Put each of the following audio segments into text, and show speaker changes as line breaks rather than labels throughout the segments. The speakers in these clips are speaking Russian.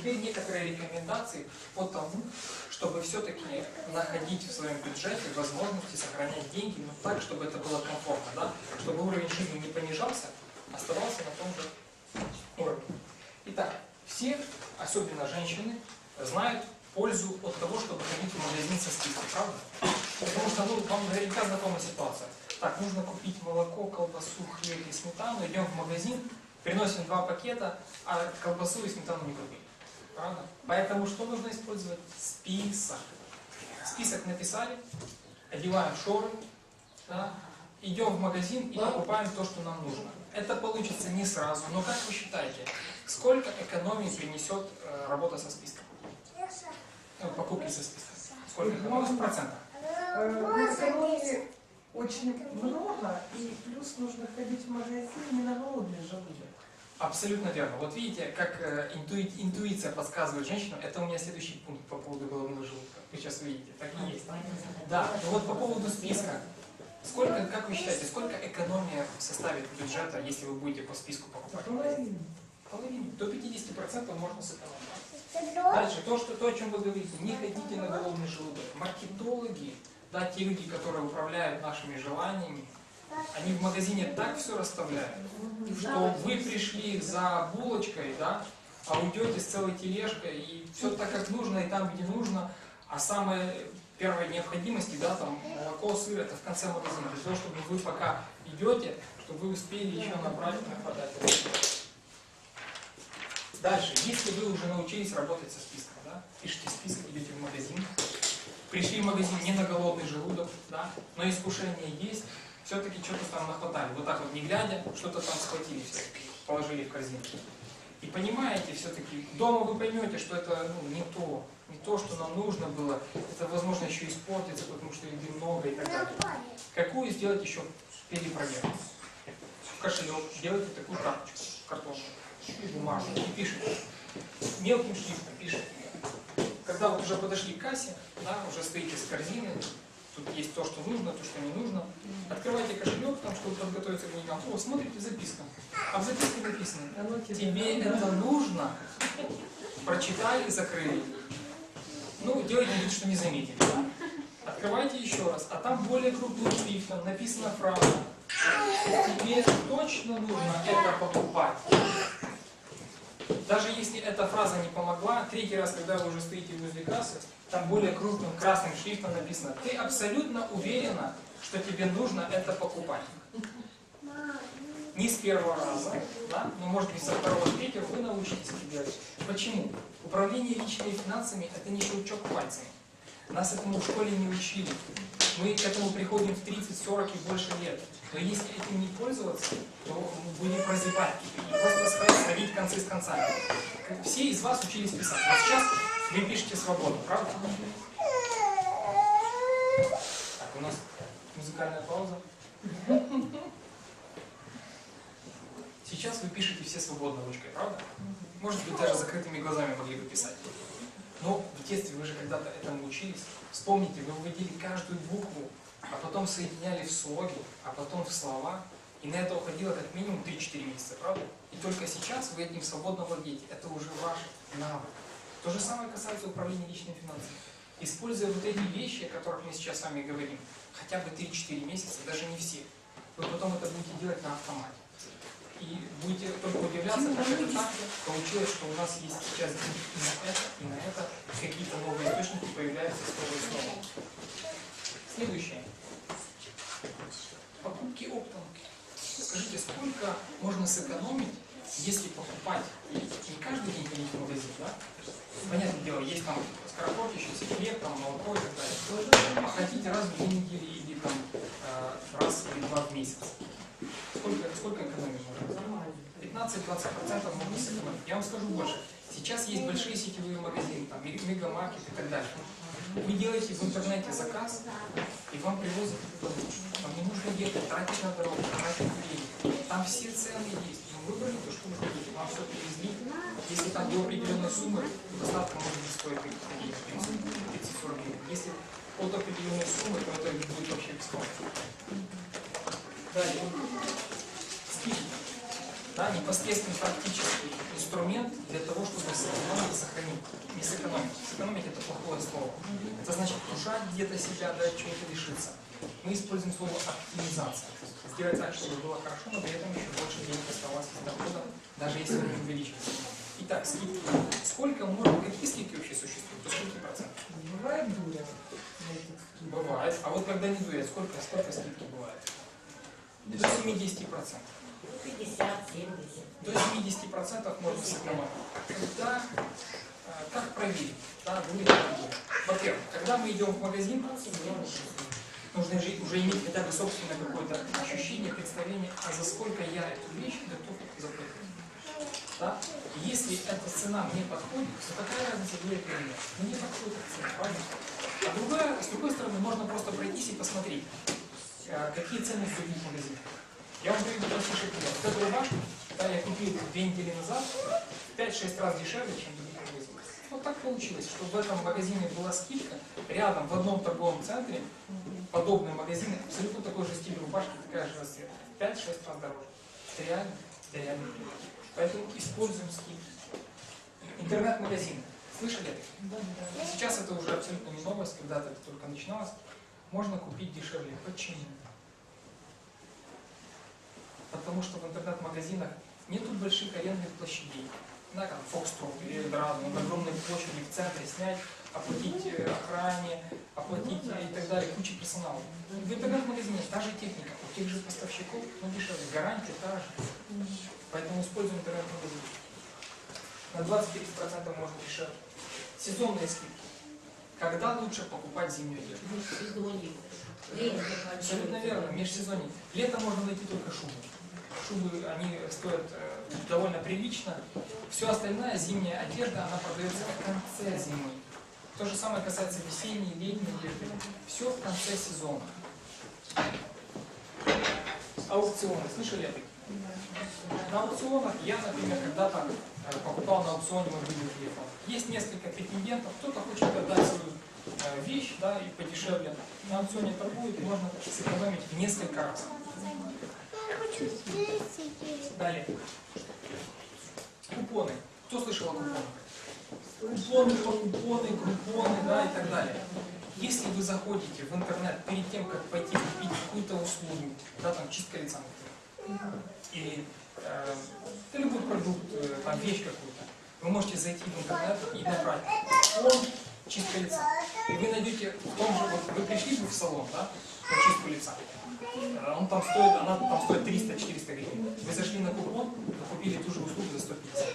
теперь некоторые рекомендации по тому, чтобы все-таки находить в своем бюджете возможности сохранять деньги, но так, чтобы это было комфортно, да? чтобы уровень жизни не понижался, оставался на том же уровне. Итак, все, особенно женщины, знают пользу от того, чтобы ходить в магазин со скидкой, правда? Потому что, ну, вам наверняка знакома ситуация. Так, нужно купить молоко, колбасу, хлеб и сметану, идем в магазин, приносим два пакета, а колбасу и сметану не купили. Правда? Поэтому что нужно использовать? Список. Список написали, одеваем шоры, да, идем в магазин и покупаем то, что нам нужно. Это получится не сразу, но как вы считаете, сколько экономии принесет э, работа со списком? Ну, покупки со списком. Сколько экономии в процентах?
Э, экономии очень много, и плюс нужно ходить в магазин не на голодный желудок.
Абсолютно верно. Вот видите, как э, интуи- интуиция подсказывает женщинам, это у меня следующий пункт по поводу головного желудка. Вы сейчас увидите, так и есть. Да, ну вот по поводу списка. Сколько, как вы считаете, сколько экономия составит бюджета, если вы будете по списку покупать?
Половину.
Половину. До 50% можно сэкономить. Дальше, то, что, то, о чем вы говорите, не ходите на голодный желудок. Маркетологи, да, те люди, которые управляют нашими желаниями, они в магазине так все расставляют, что вы пришли за булочкой, да, а уйдете с целой тележкой, и все так, как нужно, и там, где нужно, а самое первой необходимости, да, там, молоко, сыр, это в конце магазина, для того, чтобы вы пока идете, чтобы вы успели еще набрать, нахватать. Дальше, если вы уже научились работать со списком, да, пишите список, идете в магазин, пришли в магазин не на голодный желудок, да, но искушение есть, все-таки что-то там нахватали, вот так вот не глядя, что-то там схватили все, положили в корзинку. И понимаете, все-таки, дома вы поймете, что это ну, не то, не то, что нам нужно было, это, возможно, еще испортится, потому что еды много и так далее. Какую сделать еще перепроверку? В кошелек делайте такую карточку, картонку, и бумажную, и пишите. Мелким шрифтом пишите. Когда вы уже подошли к кассе, да, уже стоите с корзиной, тут есть то, что нужно, то, что не нужно. Открывайте кошелек, там, чтобы подготовиться к деньгам. О, смотрите, записка. А в записке написано,
Оно тебе
это нужно, прочитали, закрыли. Ну, делайте вид, что не заметили. да? Открывайте еще раз, а там более крупным шрифтом написана фраза. Тебе точно нужно это покупать. Даже если эта фраза не помогла, третий раз, когда вы уже стоите возле кассы, там более крупным красным шрифтом написано, ты абсолютно уверена, что тебе нужно это покупать. Не с первого раза, да? но может быть со второго, третьего вы научитесь это делать. Почему? Управление личными финансами – это не щелчок пальцами. Нас этому в школе не учили. Мы к этому приходим в 30, 40 и больше лет. Но если этим не пользоваться, то мы будем прозябать и просто сводить концы с концами. Все из вас учились писать. А сейчас вы пишете свободно, правда? Так, у нас музыкальная пауза. Сейчас вы пишете все свободно ручкой, правда? Может быть, даже закрытыми глазами могли бы писать. Но в детстве вы же когда-то этому учились. Вспомните, вы выводили каждую букву, а потом соединяли в слоги, а потом в слова. И на это уходило как минимум 3-4 месяца, правда? И только сейчас вы этим свободно владеете. Это уже ваш навык. То же самое касается управления личными финансами. Используя вот эти вещи, о которых мы сейчас с вами говорим, хотя бы 3-4 месяца, даже не все, вы потом это будете делать на автомате. И будете только удивляться, как это так получилось, что у нас есть сейчас и на это, и на это, какие-то новые источники появляются снова и снова. Следующее. Покупки оптом. Скажите, сколько можно сэкономить, если покупать не каждый день ходить в магазин, да? Понятное дело, есть там скоропортящийся хлеб, там молоко и так далее. А хотите раз в две недели или там э, раз или два в месяц. Сколько, сколько экономить можно? 15-20% можно сэкономить. Я вам скажу больше. Сейчас есть большие сетевые магазины, там, мег- мегамаркет и так далее. Вы делаете в интернете заказ, и вам привозят. Вам не нужно ехать, тратить на дорогу, тратить время. Там все цены есть. Вы выбрали то, что вы хотите. Вам все привезли. Если там до определенной суммы, доставка может не стоить какие-то 30-40 гривен. Если от определенной суммы, то это будет вообще бесплатно. Далее. Скидки. Да, непосредственный практический инструмент для того, чтобы сэкономить, сохранить не сэкономить. Сэкономить это плохое слово. Это значит ужать где-то себя, да, чего-то лишиться. Мы используем слово оптимизация. Сделать так, чтобы было хорошо, но при этом еще больше денег оставалось из дохода, даже если он не. Итак, скидки. Сколько можно, какие скидки вообще существуют? До скольки процентов?
Бывает дуля.
Бывает. А вот когда не дует, сколько, сколько скидки бывает? До 70 процентов.
50, 70.
До 70 процентов можно сэкономить. Когда, э, как проверить? Да, дует? Во-первых, когда мы идем в магазин, нужно же уже иметь хотя бы собственное какое-то ощущение, представление, а за сколько я эту вещь готов заплатить. Да? Если эта цена мне подходит, то какая разница, дует или нет? Мне подходит цена, правильно? А другая, с другой стороны, можно просто пройтись и посмотреть, какие цены в других магазинах. Я вам приведу простейший пример. Вот эту рубашку, да, я купил две недели назад, в 5-6 раз дешевле, чем в других магазинах. Вот так получилось, что в этом магазине была скидка, рядом в одном торговом центре подобные магазины, абсолютно такой же стиль рубашки, такая же расцветка. 5-6 раз дороже. Это реально, это реально. Поэтому используем скидки. Интернет-магазины. Слышали?
Да, да.
Сейчас это уже абсолютно не новость, когда-то это только начиналось. Можно купить дешевле. Почему? Потому что в интернет-магазинах нету больших арендных площадей. На как Фокстроп или Эльдорадо, на огромной площади в центре снять, оплатить э, охране, оплатить э, и так далее, куча персонала. В интернет-магазине та же техника, у тех же поставщиков, но дешевле, гарантия та же. Поэтому используем интернет-магазин. На 20-30% можно дешевле. Сезонные скидки. Когда лучше покупать зимнюю одежду?
Сезонник. Время
Абсолютно верно, межсезонье. Летом можно найти только шубы. Шубы, они стоят э, довольно прилично. Все остальное, зимняя одежда, она продается в конце зимы. То же самое касается весенней, летней одежды. Все в конце сезона. Аукционы. Слышали? На аукционах я, например, когда-то покупал на аукционе мобильный телефон. Есть несколько претендентов, кто-то хочет отдать свою э, вещь, да, и подешевле. На аукционе торгуют, и можно сэкономить в несколько раз. Далее. Купоны. Кто слышал о купонах? Купоны, купоны, купоны, да, и так далее. Если вы заходите в интернет перед тем, как пойти купить какую-то услугу, да, там чистка лица, например, или э, любой продукт, э, там вещь какую-то, вы можете зайти в интернет и набрать купон чистка лица. И вы найдете в том же, вот вы пришли бы в салон, да, на чистку лица. Э, Он там стоит, она там стоит 300-400 гривен. Вы зашли на купон, купили ту же услугу за 150.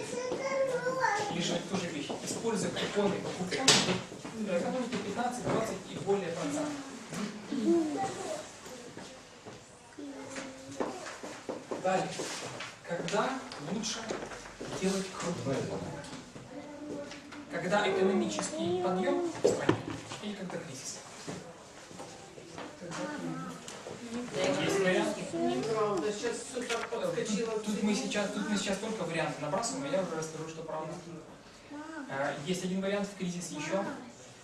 Или же ту же вещь. Используя купоны по купону, вы экономите 15, 20 и более процентов. Далее. Когда лучше делать крупные покупки? Когда экономический подъем в стране или когда кризис? Есть вариант?
Неправда, сейчас все так подскочило.
Тут, тут мы сейчас, тут мы сейчас только варианты набрасываем, а я уже расскажу, что правда. Э, Есть один вариант в кризис еще.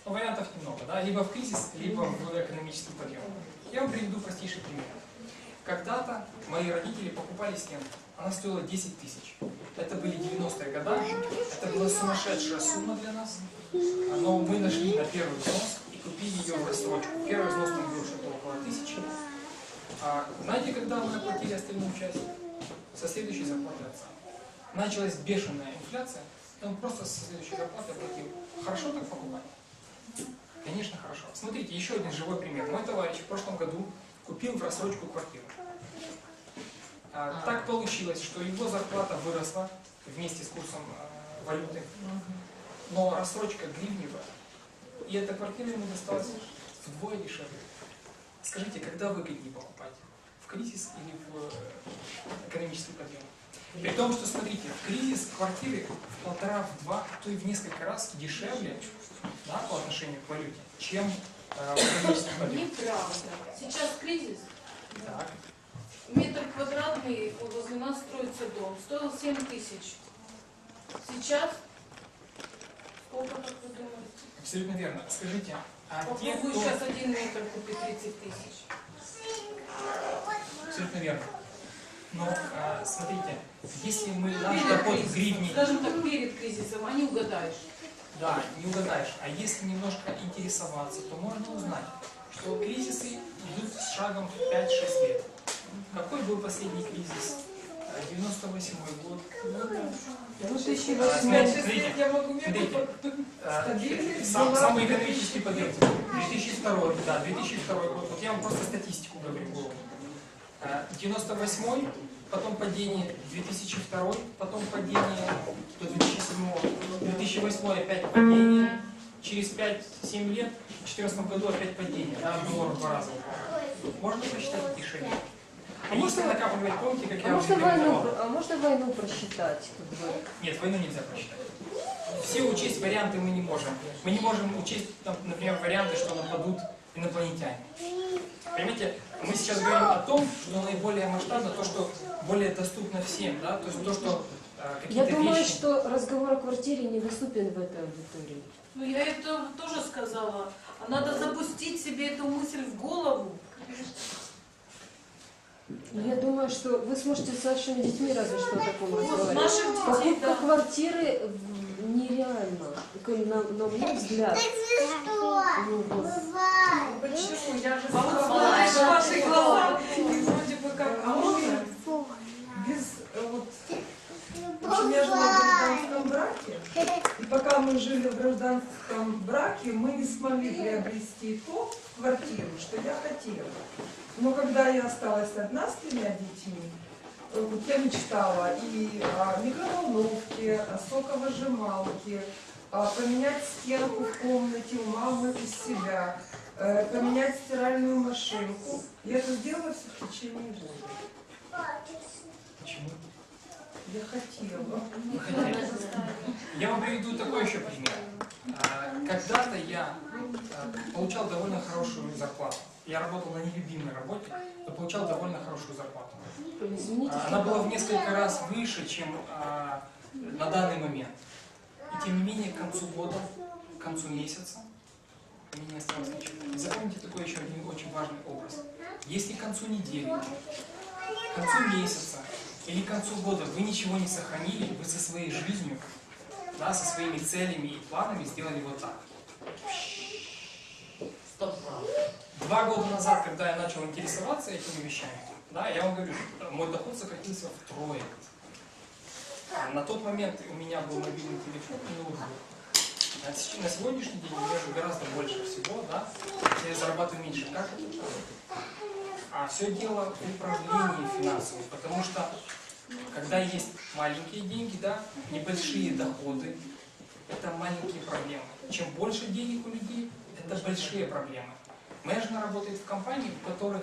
Но вариантов немного, да? Либо в кризис, либо в экономический подъем. Я вам приведу простейший пример. Когда-то мои родители покупали стенку. Она стоила 10 тысяч. Это были 90-е годы. Это была сумасшедшая сумма для нас. Но мы нашли на первый взнос и купили ее в рассрочку. Первый взнос там был что-то около тысячи. А знаете, когда мы оплатили остальную часть? Со следующей зарплаты отца. Началась бешеная инфляция, и он просто со следующей зарплаты оплатил. Хорошо так покупать? Конечно, хорошо. Смотрите, еще один живой пример. Мой товарищ в прошлом году купил в рассрочку квартиру. А, так получилось, что его зарплата выросла вместе с курсом э, валюты, но рассрочка гривневая, и эта квартира ему досталась вдвое дешевле. Скажите, когда выгоднее покупать? В кризис или в э, экономический подъем? При том, что, смотрите, в кризис квартиры в полтора, в два, а то и в несколько раз дешевле да, по отношению к валюте, чем э, в экономический подъем.
Неправда. Сейчас кризис.
Так.
Квадратный возле нас строится дом. Стоил 7 тысяч. Сейчас сколько, как вы думаете?
Абсолютно верно. Скажите, а
Попробую
кто...
сейчас один метр купить 30 тысяч.
Абсолютно верно. Но а, смотрите, если мы наш
Перед
доход в
кризисом.
гривне,
Скажем так, перед кризисом, а не угадаешь.
Да, не угадаешь. А если немножко интересоваться, то можно узнать, что кризисы идут с шагом в 5-6 лет. Какой был последний кризис? Э, 98 год.
Ну,
А,
2008
смотрите, смотрите,
я могу Стабильность
сам-. Самый экономический подъем. 2002, да, 2002 год. Вот я вам просто статистику говорю. в голову. Э, 98 потом падение 2002, потом падение до 2007, 2008 опять падение, через 5-7 лет, в 2014 году опять падение, да, доллар в два раза. Можно посчитать эти шаги? А если накапливать, помните, как
А
я уже
можно, войну, а можно войну просчитать? Как бы?
Нет, войну нельзя просчитать. Все учесть варианты мы не можем. Мы не можем учесть, там, например, варианты, что нападут инопланетяне. Понимаете, мы сейчас говорим о том, что наиболее масштабно, то, что более доступно всем, да, то есть то, что э,
Я думаю,
вещи...
что разговор о квартире недоступен в этой аудитории.
Ну, я это тоже сказала. А Надо запустить себе эту мысль в голову.
Я думаю, что вы сможете с вашими детьми разве что о таком разговаривать. Покупка
да.
квартиры нереально, на, на мой взгляд. Ну, вот.
Почему? Я же
А
что
ваши глаза.
глаза вроде бы как а можно без вот общем, я жила в гражданском браке, и пока мы жили в гражданском браке, мы не смогли приобрести то квартиру, что я хотела. Но когда я осталась одна с тремя детьми, э, вот я мечтала и о микроволновке, о соковыжималке, поменять стенку в комнате у мамы из себя, э, поменять стиральную машинку. Я это сделала все в течение года.
Почему?
Я хотела.
Вы хотели? Я вам приведу такой еще пример. А, Когда-то я а, получал довольно хорошую зарплату. Я работал на нелюбимой работе, но получал довольно хорошую зарплату. А, Она была в несколько раз выше, чем на данный момент. И тем не менее, к концу года, к концу месяца, у меня не осталось ничего. И запомните такой еще один очень важный образ. Если к концу недели, к концу месяца или к концу года вы ничего не сохранили, вы со своей жизнью, да, со своими целями и планами сделали вот так. Два года назад, когда я начал интересоваться этими вещами, да, я вам говорю, мой доход сократился втрое. На тот момент у меня был мобильный телефон. А сеч- На сегодняшний день у меня же гораздо больше всего, да, я зарабатываю меньше. Как это? А все дело в управлении финансовым, потому что когда есть маленькие деньги, да, небольшие доходы, это маленькие проблемы. Чем больше денег у людей, это большие проблемы. Жена работает в компании, в, которых,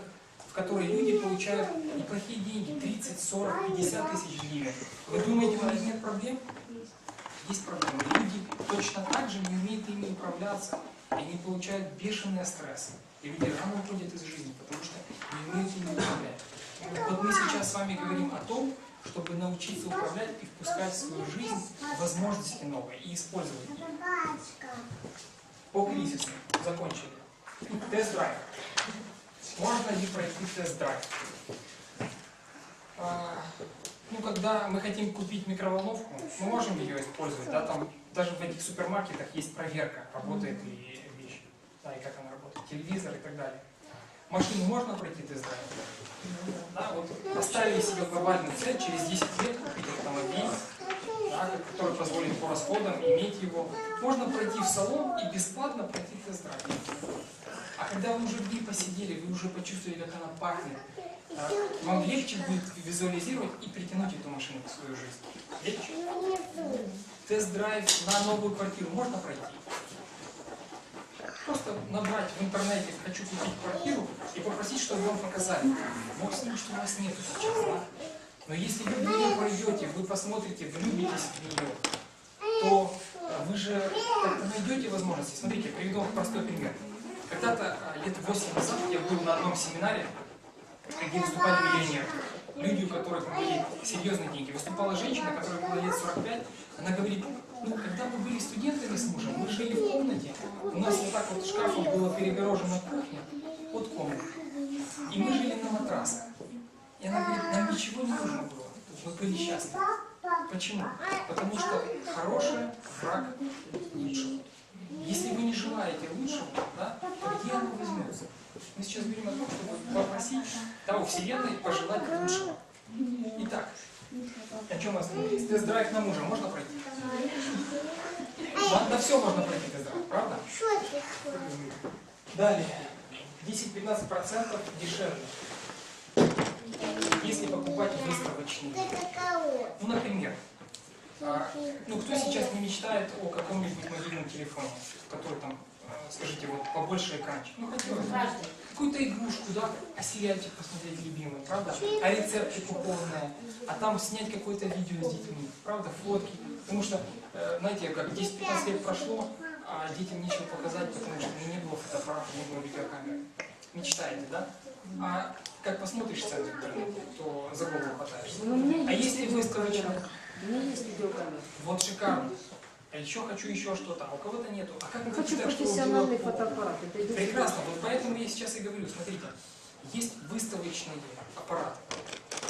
в которой люди получают неплохие деньги, 30, 40, 50 тысяч гривен. Вы думаете, у них нет проблем? Есть проблемы. Люди точно так же не умеют ими управляться, и они получают бешеный стресс. И люди рано уходят из жизни, потому что не умеют ими управлять. Вот мы сейчас с вами говорим о том, чтобы научиться управлять и впускать в свою жизнь возможности новые и использовать их. По кризису закончили. Тест-драйв. Можно ли пройти тест-драйв? А, ну, когда мы хотим купить микроволновку, мы можем ее использовать, да, там даже в этих супермаркетах есть проверка, работает ли вещь, да, и как она работает, телевизор и так далее. Машину можно пройти тест-драйв? Да, вот поставили себе глобальную цель через 10 лет купить автомобиль, который позволит по расходам иметь его. Можно пройти в салон и бесплатно пройти тест-драйв. А когда вы уже в ней посидели, вы уже почувствовали, как она пахнет, а, вам легче будет визуализировать и притянуть эту машину в свою жизнь. Легче? Тест-драйв на новую квартиру можно пройти? Просто набрать в интернете «хочу купить квартиру» и попросить, чтобы вам показали. Может с что у вас нету сейчас, да? Но если вы в нее пройдете, вы посмотрите, влюбитесь в нее, то э, вы же найдете возможности. Смотрите, приведу вам простой пример. Когда-то а, лет 8 назад я был на одном семинаре, где выступали миллионеры. Люди, у которых были серьезные деньги. Выступала женщина, которой было лет 45. Она говорит, ну, когда мы были студентами с мужем, мы жили в комнате, у нас вот так вот шкафом было перегорожена кухня от комнаты. И мы жили на матрасах. И она говорит, нам ничего не нужно было. Мы были счастливы. Почему? Потому что хорошее враг лучшего. Если вы не желаете лучшего, да, то где оно возьмется? Мы сейчас говорим о том, чтобы попросить того Вселенной пожелать лучшего. Итак, о чем остановились? Тест-драйв на мужа можно пройти? На все можно пройти тест-драйв, правда? Далее. 10-15% дешевле. Если покупать выставочные. Ну, например, а, ну, кто сейчас не мечтает о каком-нибудь мобильном телефоне, который там, а, скажите, вот побольше экранчик? Ну, хотелось бы. Какую-то игрушку, да, а сериальчик посмотреть любимый, правда? А рецептик полное, а там снять какое-то видео с детьми, правда, фотки. Потому что, э, знаете, как 10-15 лет прошло, а детям нечего показать, потому что не было фотоаппарата, не было видеокамеры. Мечтаете, да? А как посмотришь цены в интернете, то за голову хватаешься.
Ну,
А если
видеокамера.
выставочная?
У меня есть видеокамера.
Вот шикарно. А еще хочу еще что-то, а у кого-то нету. А как вы
Хочу
чтобы
профессиональный фотоаппарат. Это
Прекрасно, вот поэтому я сейчас и говорю, смотрите, есть выставочные аппараты.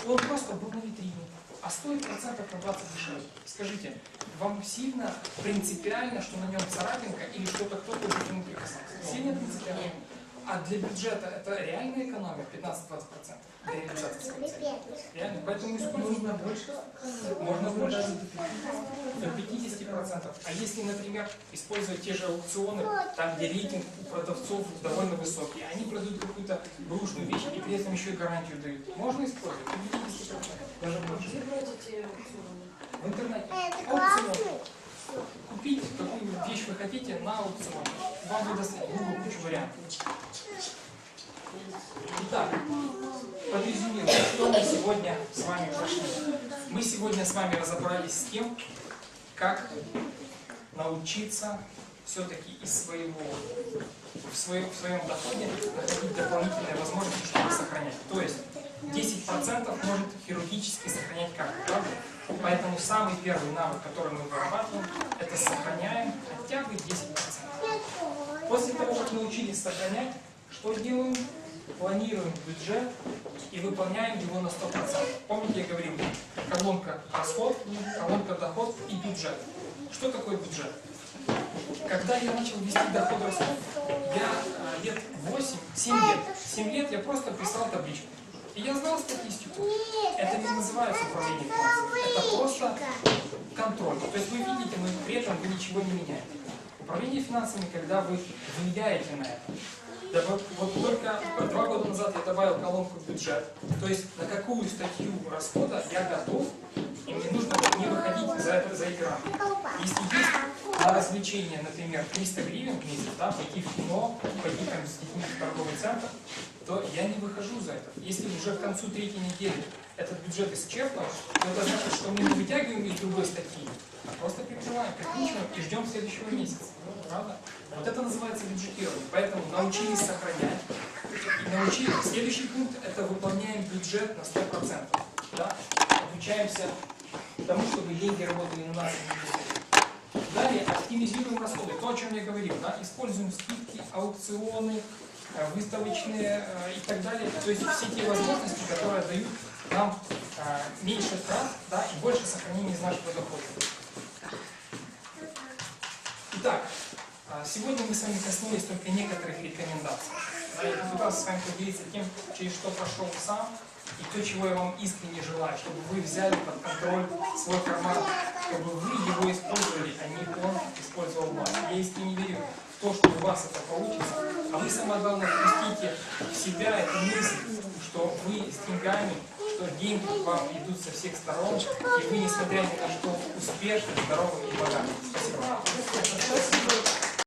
Он просто был на витрине, а стоит процентов на 20 дешевле. Скажите, вам сильно принципиально, что на нем царапинка или что-то кто-то уже к нему прикасался? Сильно принципиально? А для бюджета это реальная экономия 15-20% для цели? Реально, поэтому
Нужно больше.
можно больше, до 50%. А если, например, использовать те же аукционы, там, где рейтинг у продавцов довольно высокий, они продают какую-то брушную вещь и при этом еще и гарантию дают, можно использовать до 50%, даже больше.
Аукционы?
В интернете. Аукцион. Купить какую вещь вы хотите на аукционе. Вам выдаст Google кучу вариантов. Итак, подрезюмируем, что мы сегодня с вами прошли. Мы сегодня с вами разобрались с тем, как научиться все-таки из своего, в своем, в своем доходе находить дополнительные возможности, чтобы сохранять. То есть 10% может хирургически сохранять карту, правда? Поэтому самый первый навык, который мы вырабатываем, это сохраняем хотя бы 10%. После того, как научились сохранять, что делаем? Планируем бюджет и выполняем его на 100%. Помните, я говорил, колонка расход, колонка доход и бюджет. Что такое бюджет? Когда я начал вести доход расход, я а, лет 8, 7 лет, 7 лет я просто писал табличку. И я знал статистику. Это не называется управление финансами. Это просто контроль. То есть вы видите, но при этом вы ничего не меняете. Управление финансами, когда вы влияете на это. Да вот, вот только два года назад я добавил колонку в бюджет. То есть на какую статью расхода я готов, и мне нужно не выходить за, это, за эти рамки. Если есть на развлечение, например, 300 гривен в месяц, да, пойти в кино, пойти там с детьми в торговый центр, то я не выхожу за это. Если уже к концу третьей недели этот бюджет исчерпан, то это значит, что мы не вытягиваем из другой статьи, а просто прикрываем, прикручиваем и ждем следующего месяца. Правда? Вот это называется бюджетирование. Поэтому научились сохранять. И научились. Следующий пункт – это выполняем бюджет на 100%. Да? Обучаемся тому, чтобы деньги работали на нас. а. Далее оптимизируем расходы. То, о чем я говорил. Да? Используем скидки, аукционы, выставочные э, и так далее. То есть все те возможности, которые дают нам э, меньше трат да, и больше сохранения из нашего дохода. Итак, сегодня мы с вами коснулись только некоторых рекомендаций. Да, я попытался с вами поделиться тем, через что прошел сам, и то, чего я вам искренне желаю, чтобы вы взяли под контроль свой карман, чтобы вы его использовали, а не он использовал вас. Я искренне верю в то, что у вас это получится, а вы, самое главное, впустите в себя эту мысль, что вы с деньгами, что деньги к вам идут со всех сторон, и вы, несмотря ни на что, успешны, здоровы и богаты.
Спасибо.